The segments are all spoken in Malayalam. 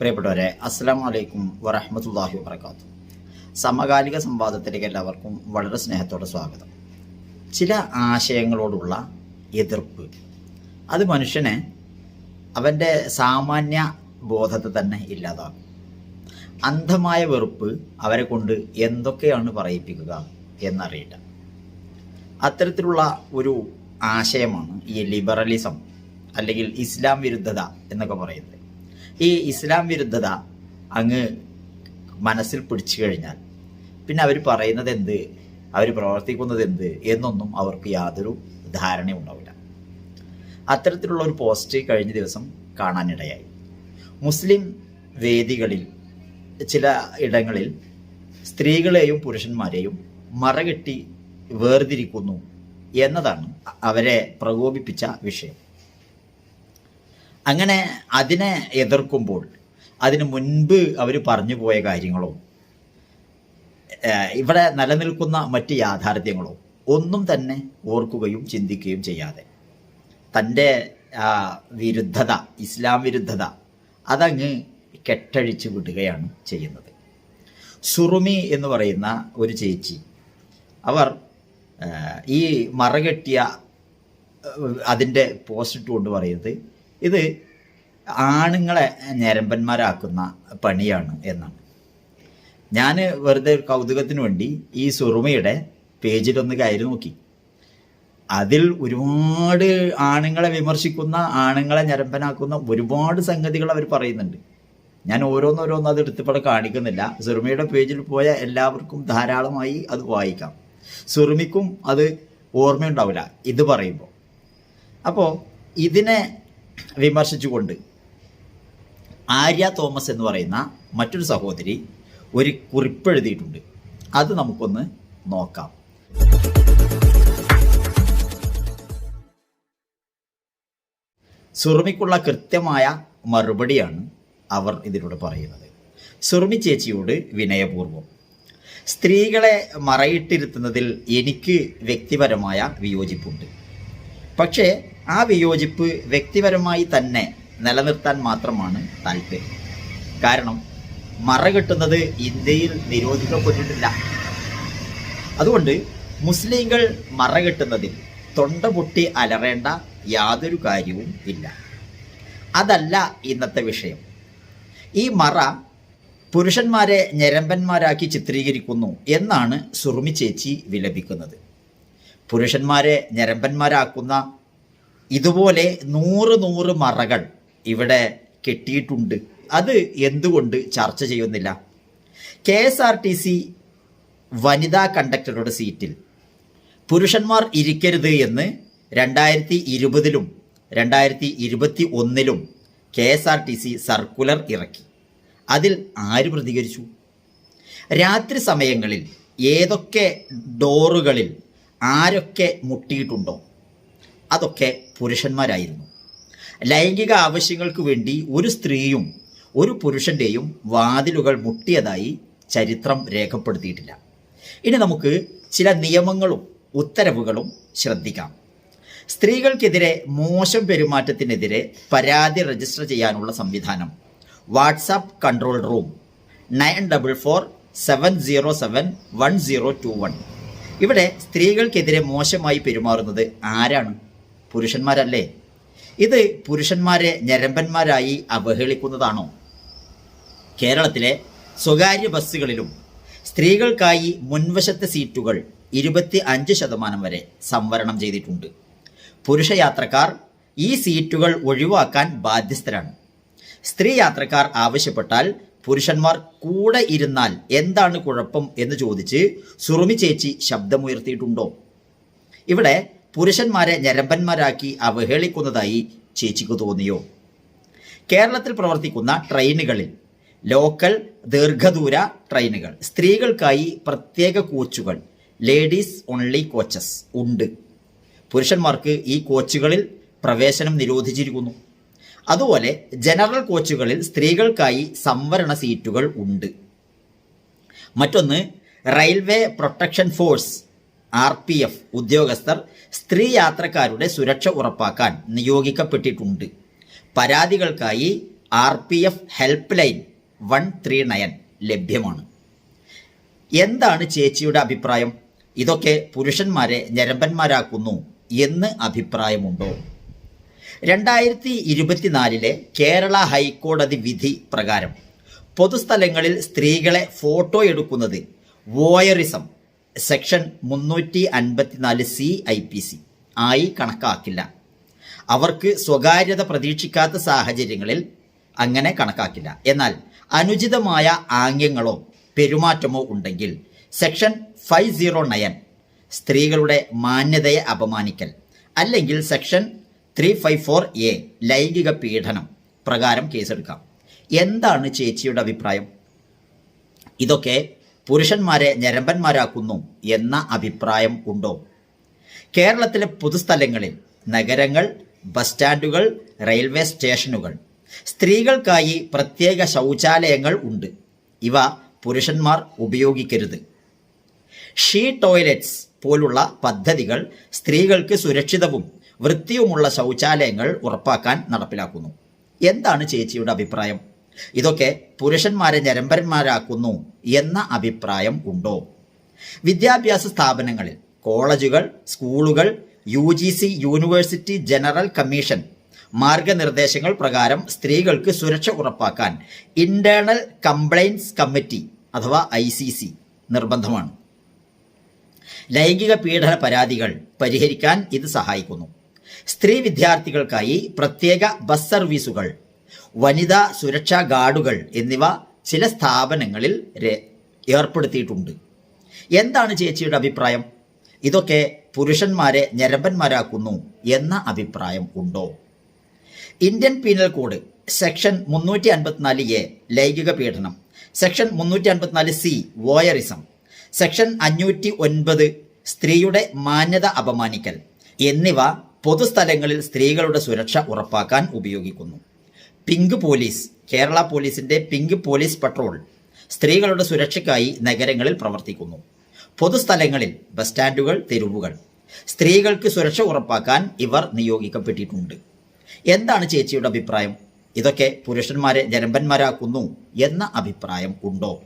പ്രിയപ്പെട്ടവരെ അസ്സാം വലൈക്കും വറഹമത്തല്ലാഹി വാബർക്കാത്തു സമകാലിക സംവാദത്തിലേക്ക് എല്ലാവർക്കും വളരെ സ്നേഹത്തോടെ സ്വാഗതം. ചില ആശയങ്ങളോടുള്ള എതിർപ്പ്. അത് മനുഷ്യനെ അവന്റെ സാമാന്യ ബോധത്തെ തന്നെ ഇല്ലാതാക്കും. അന്ധമായ വെറുപ്പ് അവരെ കൊണ്ട് എന്തൊക്കെയാണ് പറയിപ്പിക്കുക എന്നറിയില്ല. അത്തരത്തിലുള്ള ഒരു ആശയമാണ് ഈ ലിബറലിസം അല്ലെങ്കിൽ ഇസ്ലാം വിരുദ്ധത എന്നൊക്കെ പറയുന്നത്. ഈ ഇസ്ലാം വിരുദ്ധത അങ്ങ് മനസ്സിൽ പിടിച്ചു കഴിഞ്ഞാൽ പിന്നെ അവർ പറയുന്നത് എന്ത്? അവർ പ്രവർത്തിക്കുന്നത് എന്ത്? എന്നൊന്നും അവർക്ക് യാതൊരു ധാരണയും ഉണ്ടാവില്ല. അത്തരത്തിലുള്ള ഒരു പോസ്റ്റ് കഴിഞ്ഞ ദിവസം കാണാനിടയായി. മുസ്ലിം വേദികളിൽ ചില ഇടങ്ങളിൽ സ്ത്രീകളെയും പുരുഷന്മാരെയും മറകെട്ടി വേർതിരിക്കുന്നു എന്നതാണ് അവരെ പ്രകോപിപ്പിച്ച വിഷയം. അങ്ങനെ അതിനെ എതിർക്കുമ്പോൾ അതിന് മുൻപ് അവർ പറഞ്ഞു പോയ കാര്യങ്ങളോ ഇവിടെ നിലനിൽക്കുന്ന മറ്റ് യാഥാർത്ഥ്യങ്ങളോ ഒന്നും തന്നെ ഓർക്കുകയും ചിന്തിക്കുകയും ചെയ്യാതെ. തന്റെ വിരുദ്ധത ഇസ്ലാം വിരുദ്ധത അതങ്ങ് കെട്ടഴിച്ച് വിടുകയാണ് ചെയ്യുന്നത്. സുറുമി എന്ന് പറയുന്ന ഒരു ചേച്ചി അവർ ഈ മറകെട്ടിയ അതിന്റെ പോസ്റ്റ് ഇട്ടുകൊണ്ട് പറയുന്നത് ഇത് ആണുങ്ങളെ ഞരമ്പന്മാരാക്കുന്ന പണിയാണ് എന്നാണ്. ഞാൻ വെറുതെ ഒരു കൗതുകത്തിന് വേണ്ടി ഈ സുറുമയുടെ പേജിലൊന്ന് കയറി നോക്കി. അതിൽ ഒരുപാട് ആണുങ്ങളെ വിമർശിക്കുന്ന ആണുങ്ങളെ ഞരമ്പനാക്കുന്ന ഒരുപാട് സംഗതികൾ അവർ പറയുന്നുണ്ട്. ഞാൻ ഓരോന്നോരോന്നും അത് എടുത്തിവിടെ കാണിക്കുന്നില്ല. സുറുമയുടെ പേജിൽ പോയ എല്ലാവർക്കും ധാരാളമായി അത് വായിക്കാം. സുറുമിക്കും അത് ഓർമ്മയുണ്ടാവില്ല. ഇത് പറയുമ്പോൾ. അപ്പോൾ ഇതിനെ വിമർശിച്ചുകൊണ്ട് ആര്യ തോമസ് എന്ന് പറയുന്ന മറ്റൊരു സഹോദരി ഒരു കുറിപ്പ് എഴുതിയിട്ടുണ്ട്. അത് നമുക്കൊന്ന് നോക്കാം. സുറുമിക്കുള്ള കൃത്യമായ മറുപടിയാണ് അവർ ഇതിലൂടെ പറയുന്നത്. സുറുമി ചേച്ചിയോട് വിനയപൂർവം സ്ത്രീകളെ മറയിട്ടിരുത്തുന്നതിൽ എനിക്ക് വ്യക്തിപരമായ വിയോജിപ്പുണ്ട്. പക്ഷേ ആ വിയോജിപ്പ് വ്യക്തിപരമായി തന്നെ നിലനിർത്താൻ മാത്രമാണ് താല്പര്യം. കാരണം മറകെട്ടുന്നത് ഇന്ത്യയിൽ നിരോധിക്കപ്പെട്ടിട്ടില്ല അതുകൊണ്ട് മുസ്ലിങ്ങൾ മറകെട്ടുന്നതിൽ തൊണ്ട പൊട്ടി അലറേണ്ട യാതൊരു കാര്യവും ഇല്ല. അതല്ല ഇന്നത്തെ വിഷയം. ഈ മറ പുരുഷന്മാരെ ഞരമ്പന്മാരാക്കി ചിത്രീകരിക്കുന്നു എന്നാണ് സുറുമി ചേച്ചി വിലപിക്കുന്നത്. പുരുഷന്മാരെ ഞരമ്പന്മാരാക്കുന്ന ഇതുപോലെ നൂറ് നൂറ് മറകൾ ഇവിടെ കെട്ടിയിട്ടുണ്ട്. അത് എന്തുകൊണ്ട് ചർച്ച ചെയ്യുന്നില്ല? K S R T C വനിതാ കണ്ടക്ടറുടെ സീറ്റിൽ. പുരുഷന്മാർ ഇരിക്കരുത് എന്ന് രണ്ടായിരത്തി ഇരുപതിലും രണ്ടായിരത്തി ഇരുപത്തി ഒന്നിലും K S R T C circular ഇറക്കി. അതിൽ ആര് പ്രതികരിച്ചു? രാത്രി സമയങ്ങളിൽ ഏതൊക്കെ ഡോറുകളിൽ ആരൊക്കെ മുട്ടിയിട്ടുണ്ടോ? അതൊക്കെ പുരുഷന്മാരായിരുന്നു. ലൈംഗിക ആവശ്യങ്ങൾക്ക് വേണ്ടി ഒരു സ്ത്രീയും ഒരു പുരുഷന്റെയും വാതിലുകൾ മുട്ടിയതായി ചരിത്രം രേഖപ്പെടുത്തിയിട്ടില്ല. ഇനി നമുക്ക് ചില നിയമങ്ങളും ഉത്തരവുകളും ശ്രദ്ധിക്കാം. സ്ത്രീകൾക്കെതിരെ മോശം പെരുമാറ്റത്തിനെതിരെ പരാതി രജിസ്റ്റർ ചെയ്യാനുള്ള സംവിധാനം. WhatsApp control room nine double four seven zero seven one zero two one. ഇവിടെ സ്ത്രീകൾക്കെതിരെ മോശമായി പെരുമാറുന്നത് ആരാണ്? പുരുഷന്മാരല്ലേ? ഇത് പുരുഷന്മാരെ ഞരമ്പന്മാരായി അവഹേളിക്കുന്നതാണോ? കേരളത്തിലെ സ്വകാര്യ ബസ്സുകളിലും സ്ത്രീകൾക്കായി മുൻവശത്തെ സീറ്റുകൾ ഇരുപത്തി അഞ്ച് ശതമാനം വരെ സംവരണം ചെയ്തിട്ടുണ്ട്. പുരുഷ യാത്രക്കാർ ഈ സീറ്റുകൾ ഒഴിവാക്കാൻ ബാധ്യസ്ഥരാണ്. സ്ത്രീ യാത്രക്കാർ ആവശ്യപ്പെട്ടാൽ പുരുഷന്മാർ കൂടെ ഇരുന്നാൽ എന്താണ് കുഴപ്പം എന്ന് ചോദിച്ച് സുറുമി ചേച്ചി ശബ്ദമുയർത്തിയിട്ടുണ്ടോ? ഇവിടെ പുരുഷന്മാരെ ഞരമ്പന്മാരാക്കി അവഹേളിക്കുന്നതായി ചേച്ചിക്ക് തോന്നിയോ? കേരളത്തിൽ പ്രവർത്തിക്കുന്ന ട്രെയിനുകളിൽ ലോക്കൽ ദീർഘദൂര ട്രെയിനുകൾ. സ്ത്രീകൾക്കായി പ്രത്യേക കോച്ചുകൾ. ലേഡീസ് ഓൺലി കോച്ചസ് ഉണ്ട്. പുരുഷന്മാർക്ക് ഈ കോച്ചുകളിൽ പ്രവേശനം നിരോധിച്ചിരിക്കുന്നു. അതുപോലെ ജനറൽ കോച്ചുകളിൽ സ്ത്രീകൾക്കായി സംവരണ സീറ്റുകൾ ഉണ്ട്. മറ്റൊന്ന് railway protection force R P F ഉദ്യോഗസ്ഥർ സ്ത്രീ യാത്രക്കാരുടെ സുരക്ഷ ഉറപ്പാക്കാൻ നിയോഗിക്കപ്പെട്ടിട്ടുണ്ട്. പരാതികൾക്കായി R P F help line one three nine ലഭ്യമാണ്. എന്താണ് ചേച്ചിയുടെ അഭിപ്രായം? ഇതൊക്കെ പുരുഷന്മാരെ ഞരമ്പന്മാരാക്കുന്നു എന്ന് അഭിപ്രായമുണ്ടോ? രണ്ടായിരത്തി ഇരുപത്തിനാലിലെ കേരള ഹൈക്കോടതി വിധി പ്രകാരം പൊതുസ്ഥലങ്ങളിൽ സ്ത്രീകളെ ഫോട്ടോ എടുക്കുന്നത് വോയറിസം സെക്ഷൻ മുന്നൂറ്റി അൻപത്തിനാല് സി ഐ പി സി. ആയി കണക്കാക്കില്ല. അവർക്ക് സ്വകാര്യത പ്രതീക്ഷിക്കാത്ത സാഹചര്യങ്ങളിൽ അങ്ങനെ കണക്കാക്കില്ല. എന്നാൽ അനുചിതമായ ആംഗ്യങ്ങളോ പെരുമാറ്റമോ ഉണ്ടെങ്കിൽ സെക്ഷൻ ഫൈവ് സീറോ നയൻ സ്ത്രീകളുടെ മാന്യതയെ അപമാനിക്കൽ അല്ലെങ്കിൽ section three five four A ലൈംഗിക പീഡനം പ്രകാരം കേസെടുക്കാം. എന്താണ് ചേച്ചിയുടെ അഭിപ്രായം? ഇതൊക്കെ പുരുഷന്മാരെ ഞരമ്പന്മാരാക്കുന്നു എന്ന അഭിപ്രായം ഉണ്ടോ? കേരളത്തിലെ പൊതുസ്ഥലങ്ങളിൽ നഗരങ്ങൾ ബസ് സ്റ്റാൻഡുകൾ റെയിൽവേ സ്റ്റേഷനുകൾ സ്ത്രീകൾക്കായി പ്രത്യേക ശൗചാലയങ്ങൾ ഉണ്ട്. ഇവ പുരുഷന്മാർ ഉപയോഗിക്കരുത്. ഷീ ടോയ്ലറ്റ്സ് പോലുള്ള പദ്ധതികൾ സ്ത്രീകൾക്ക് സുരക്ഷിതവും വൃത്തിയുമുള്ള ശൗചാലയങ്ങൾ ഉറപ്പാക്കാൻ നടപ്പിലാക്കുന്നു. എന്താണ് ചേച്ചിയുടെ അഭിപ്രായം? ഇതൊക്കെ പുരുഷന്മാരെ ഞരമ്പന്മാരാക്കുന്നു എന്ന അഭിപ്രായം ഉണ്ടോ? വിദ്യാഭ്യാസ സ്ഥാപനങ്ങളിൽ കോളേജുകൾ സ്കൂളുകൾ U G C university general commission മാർഗനിർദ്ദേശങ്ങൾ പ്രകാരം സ്ത്രീകൾക്ക് സുരക്ഷ ഉറപ്പാക്കാൻ ഇന്റേണൽ കംപ്ലൈൻസ് കമ്മിറ്റി അഥവാ ഐ സി സി നിർബന്ധമാണ്. ലൈംഗിക പീഡന പരാതികൾ പരിഹരിക്കാൻ ഇത് സഹായിക്കുന്നു. സ്ത്രീ വിദ്യാർത്ഥികൾക്കായി പ്രത്യേക ബസ് സർവീസുകൾ വനിതാ സുരക്ഷാ ഗാർഡുകൾ എന്നിവ ചില സ്ഥാപനങ്ങളിൽ ഏർപ്പെടുത്തിയിട്ടുണ്ട്. എന്താണ് ചേച്ചിയുടെ അഭിപ്രായം? ഇതൊക്കെ പുരുഷന്മാരെ ഞരമ്പന്മാരാക്കുന്നു എന്ന അഭിപ്രായം ഉണ്ടോ? ഇന്ത്യൻ പീനൽ കോഡ് സെക്ഷൻ മുന്നൂറ്റി അൻപത്തിനാല് എ ലൈംഗിക പീഡനം. സെക്ഷൻ മുന്നൂറ്റി അൻപത്തിനാല് സി വോയറിസം. സെക്ഷൻ അഞ്ഞൂറ്റി ഒൻപത് സ്ത്രീയുടെ മാന്യത അപമാനിക്കൽ. എന്നിവ പൊതുസ്ഥലങ്ങളിൽ സ്ത്രീകളുടെ സുരക്ഷ ഉറപ്പാക്കാൻ ഉപയോഗിക്കുന്നു. പിങ്ക് പോലീസ് കേരള പോലീസിന്റെ പിങ്ക് പോലീസ് പട്രോൾ സ്ത്രീകളുടെ സുരക്ഷയ്ക്കായി നഗരങ്ങളിൽ പ്രവർത്തിക്കുന്നു. പൊതുസ്ഥലങ്ങളിൽ ബസ് സ്റ്റാൻഡുകൾ തെരുവുകൾ. സ്ത്രീകൾക്ക് സുരക്ഷ ഉറപ്പാക്കാൻ ഇവർ നിയോഗിക്കപ്പെട്ടിട്ടുണ്ട്. എന്താണ് ചേച്ചിയുടെ അഭിപ്രായം? ഇതൊക്കെ പുരുഷന്മാരെ ജനമ്പന്മാരാക്കുന്നു എന്ന അഭിപ്രായം ഉണ്ടോ?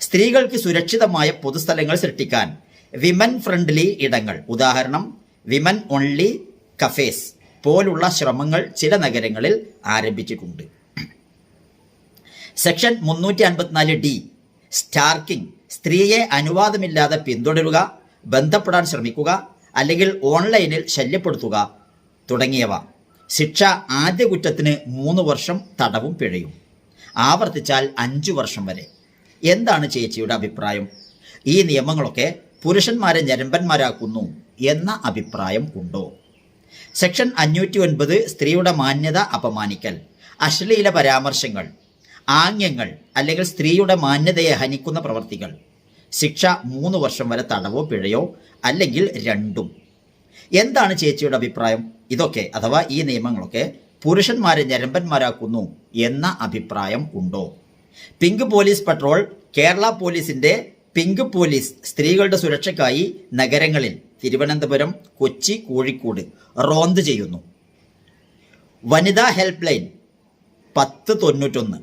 സ്ത്രീകൾക്ക് സുരക്ഷിതമായ പൊതുസ്ഥലങ്ങൾ സൃഷ്ടിക്കാൻ വിമൻ ഫ്രണ്ട്ലി ഇടങ്ങൾ. ഉദാഹരണം വിമൻ ഓൺലി കഫേസ് പോലുള്ള ശ്രമങ്ങൾ ചില നഗരങ്ങളിൽ ആരംഭിച്ചിട്ടുണ്ട്. സെക്ഷൻ മുന്നൂറ്റി അൻപത്തിനാല് ഡി സ്റ്റാർക്കിംഗ് സ്ത്രീയെ അനുവാദമില്ലാതെ പിന്തുടരുക ബന്ധപ്പെടാൻ ശ്രമിക്കുക അല്ലെങ്കിൽ ഓൺലൈനിൽ ശല്യപ്പെടുത്തുക തുടങ്ങിയവ. ശിക്ഷ ആദ്യ കുറ്റത്തിന് മൂന്ന് വർഷം തടവും പിഴയും. ആവർത്തിച്ചാൽ അഞ്ചു വർഷം വരെ. എന്താണ് ചേച്ചിയുടെ അഭിപ്രായം? ഈ നിയമങ്ങളൊക്കെ പുരുഷന്മാരെ ഞരമ്പന്മാരാക്കുന്നു എന്ന അഭിപ്രായം ഉണ്ടോ? സെക്ഷൻ അഞ്ഞൂറ്റി ഒൻപത് സ്ത്രീയുടെ മാന്യത അപമാനിക്കൽ അശ്ലീല പരാമർശങ്ങൾ ആംഗ്യങ്ങൾ അല്ലെങ്കിൽ സ്ത്രീയുടെ മാന്യതയെ ഹനിക്കുന്ന പ്രവർത്തികൾ ശിക്ഷ മൂന്ന് വർഷം വരെ തടവോ പിഴയോ അല്ലെങ്കിൽ രണ്ടും. എന്താണ് ചേച്ചിയുടെ അഭിപ്രായം? ഇതൊക്കെ അഥവാ ഈ നിയമങ്ങളൊക്കെ പുരുഷന്മാരെ ഞരമ്പന്മാരാക്കുന്നു എന്ന അഭിപ്രായം ഉണ്ടോ? പിങ്ക് പോലീസ് പട്രോൾ കേരള പോലീസിന്റെ പിങ്ക് പോലീസ് സ്ത്രീകളുടെ സുരക്ഷയ്ക്കായി നഗരങ്ങളിൽ തിരുവനന്തപുരം കൊച്ചി കോഴിക്കോട് റോന്ത് ചെയ്യുന്നു. വനിതാ ഹെൽപ്പ് ലൈൻ പത്ത് തൊണ്ണൂറ്റൊന്ന്.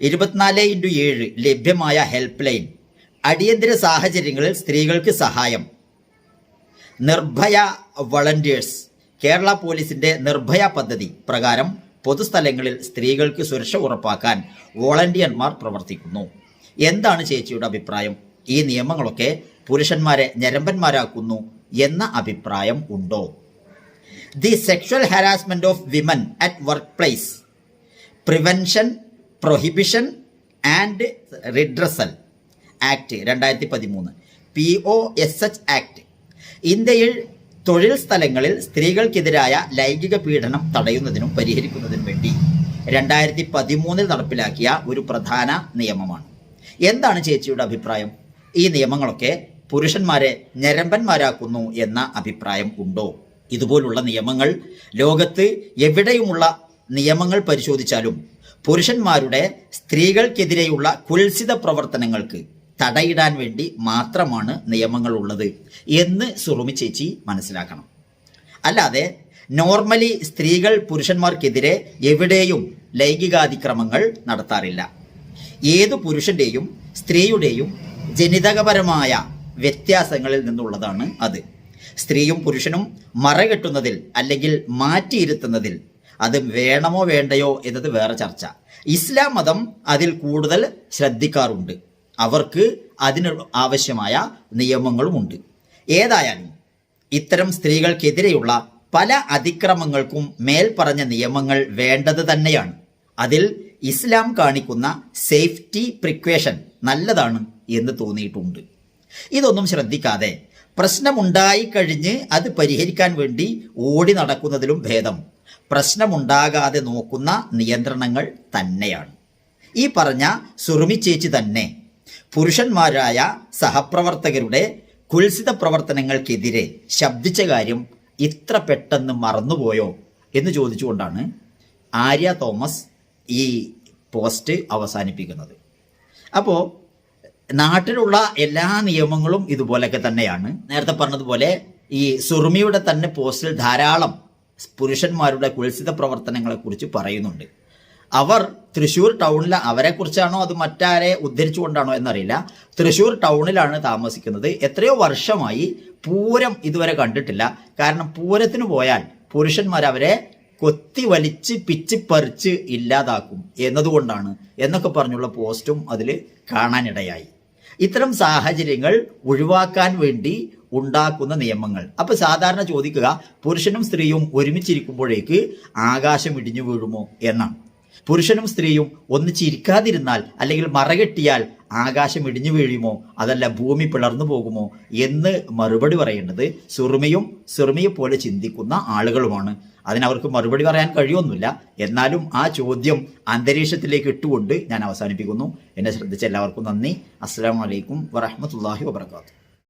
ഇരുപത്തിനാല് ഇന്റു ഏഴ് ലഭ്യമായ ഹെൽപ്പ് ലൈൻ അടിയന്തര സാഹചര്യങ്ങളിൽ സ്ത്രീകൾക്ക് സഹായം. നിർഭയ വളണ്ടിയേഴ്സ്. കേരള പോലീസിന്റെ നിർഭയ പദ്ധതി പ്രകാരം പൊതുസ്ഥലങ്ങളിൽ സ്ത്രീകൾക്ക് സുരക്ഷ ഉറപ്പാക്കാൻ വോളണ്ടിയർമാർ പ്രവർത്തിക്കുന്നു. എന്താണ് ചേച്ചിയുടെ അഭിപ്രായം? ഈ നിയമങ്ങളൊക്കെ പുരുഷന്മാരെ ഞരമ്പന്മാരാക്കുന്നു. എന്ന അഭിപ്രായം ഉണ്ടോ? The sexual harassment of women at workplace prevention prohibition and redressal act രണ്ടായിരത്തി പതിമൂന്ന് P O S H act ഇന്ത്യയിൽ തൊഴിൽ സ്ഥലങ്ങളിൽ സ്ത്രീകൾക്കെതിരായ ലൈംഗിക പീഡനം തടയുന്നതിനും പരിഹരിക്കുന്നതിനും വേണ്ടി രണ്ടായിരത്തി പതിമൂന്നിൽ നടപ്പിലാക്കിയ ഒരു പ്രധാന നിയമമാണ്. എന്താണ് ചേച്ചിയുടെ അഭിപ്രായം? ഈ നിയമങ്ങളൊക്കെ പുരുഷന്മാരെ ഞരമ്പന്മാരാക്കുന്നു എന്ന അഭിപ്രായം ഉണ്ടോ? ഇതുപോലുള്ള നിയമങ്ങൾ ലോകത്ത് എവിടെയുമുള്ള നിയമങ്ങൾ പരിശോധിച്ചാലും പുരുഷന്മാരുടെ സ്ത്രീകൾക്കെതിരെയുള്ള കുൽസിത പ്രവർത്തനങ്ങൾക്ക് തടയിടാൻ വേണ്ടി മാത്രമാണ് നിയമങ്ങൾ ഉള്ളത് എന്ന് സുറുമി ചേച്ചി മനസ്സിലാക്കണം. അല്ലാതെ നോർമലി സ്ത്രീകൾ പുരുഷന്മാർക്കെതിരെ എവിടെയും ലൈംഗികാതിക്രമങ്ങൾ നടത്താറില്ല. ഏതു പുരുഷന്റെയും സ്ത്രീയുടെയും ജനിതകപരമായ വ്യത്യാസങ്ങളിൽ നിന്നുള്ളതാണ് അത്. സ്ത്രീയും പുരുഷനും മറകെട്ടുന്നതിൽ അല്ലെങ്കിൽ മാറ്റിയിരുത്തുന്നതിൽ അത് വേണമോ വേണ്ടയോ എന്നത് വേറെ ചർച്ച. ഇസ്ലാം മതം അതിൽ കൂടുതൽ ശ്രദ്ധിക്കാറുണ്ട്. അവർക്ക് അതിന് ആവശ്യമായ നിയമങ്ങളുമുണ്ട്. ഏതായാലും ഇത്തരം സ്ത്രീകൾക്കെതിരെയുള്ള പല അതിക്രമങ്ങൾക്കും മേൽപ്പറഞ്ഞ നിയമങ്ങൾ വേണ്ടത് തന്നെയാണ്. അതിൽ ഇസ്ലാം കാണിക്കുന്ന സേഫ്റ്റി പ്രിക്വേഷൻ നല്ലതാണ് എന്ന് തോന്നിയിട്ടുണ്ട്. ഇതൊന്നും ശ്രദ്ധിക്കാതെ പ്രശ്നമുണ്ടായി കഴിഞ്ഞ് അത് പരിഹരിക്കാൻ വേണ്ടി ഓടി നടക്കുന്നതിലും ഭേദം. പ്രശ്നമുണ്ടാകാതെ നോക്കുന്ന നിയന്ത്രണങ്ങൾ തന്നെയാണ്. ഈ പറഞ്ഞ സുറുമി ചേച്ചി തന്നെ പുരുഷന്മാരായ സഹപ്രവർത്തകരുടെ കുൽസിത പ്രവർത്തനങ്ങൾക്കെതിരെ ശബ്ദിച്ച കാര്യം ഇത്ര പെട്ടെന്ന് മറന്നുപോയോ എന്ന് ചോദിച്ചുകൊണ്ടാണ് ആര്യ തോമസ് ഈ പോസ്റ്റ് അവസാനിപ്പിക്കുന്നത്. അപ്പോൾ നാട്ടിലുള്ള എല്ലാ നിയമങ്ങളും ഇതുപോലൊക്കെ തന്നെയാണ്. നേരത്തെ പറഞ്ഞതുപോലെ ഈ സുറുമിയുടെ തന്നെ പോസ്റ്റിൽ ധാരാളം പുരുഷന്മാരുടെ കുൽസിത പ്രവർത്തനങ്ങളെ കുറിച്ച് പറയുന്നുണ്ട്. അവർ തൃശ്ശൂർ ടൗണിൽ അവരെക്കുറിച്ചാണോ അത് മറ്റാരെ ഉദ്ധരിച്ചുകൊണ്ടാണോ എന്നറിയില്ല. തൃശ്ശൂർ ടൗണിലാണ് താമസിക്കുന്നത്. എത്രയോ വർഷമായി പൂരം ഇതുവരെ കണ്ടിട്ടില്ല. കാരണം പൂരത്തിന് പോയാൽ പുരുഷന്മാർ അവരെ കൊത്തി വലിച്ച് പിച്ചിപ്പറിച്ച് ഇല്ലാതാക്കും എന്നതുകൊണ്ടാണ് എന്നൊക്കെ പറഞ്ഞുള്ള പോസ്റ്റും അതിൽ കാണാനിടയായി. ഇത്തരം സാഹചര്യങ്ങൾ ഒഴിവാക്കാൻ വേണ്ടി ഉണ്ടാക്കുന്ന നിയമങ്ങൾ. അപ്പൊ സാധാരണ ചോദിക്കുക പുരുഷനും സ്ത്രീയും ഒരുമിച്ചിരിക്കുമ്പോഴേക്ക് ആകാശം ഇടിഞ്ഞു വീഴുമോ എന്നാണ്. പുരുഷനും സ്ത്രീയും ഒന്നിച്ചിരിക്കാതിരുന്നാൽ അല്ലെങ്കിൽ മറകെട്ടിയാൽ ആകാശം ഇടിഞ്ഞു വീഴുമോ അതല്ല ഭൂമി പിളർന്നു പോകുമോ എന്ന് മറുപടി പറയേണ്ടത് സുറുമിയും സുറുമിയെ പോലെ ചിന്തിക്കുന്ന ആളുകളുമാണ്. അതിനവർക്ക് മറുപടി പറയാൻ കഴിയൊന്നുമില്ല. എന്നാലും ആ ചോദ്യം അന്തരീക്ഷത്തിലേക്ക് ഇട്ടുകൊണ്ട് ഞാൻ അവസാനിപ്പിക്കുന്നു. എന്നെ ശ്രദ്ധിച്ച എല്ലാവർക്കും നന്ദി. അസ്സാം വലൈക്കും വറഹമത്തല്ലാഹി വാബർക്കാത്തു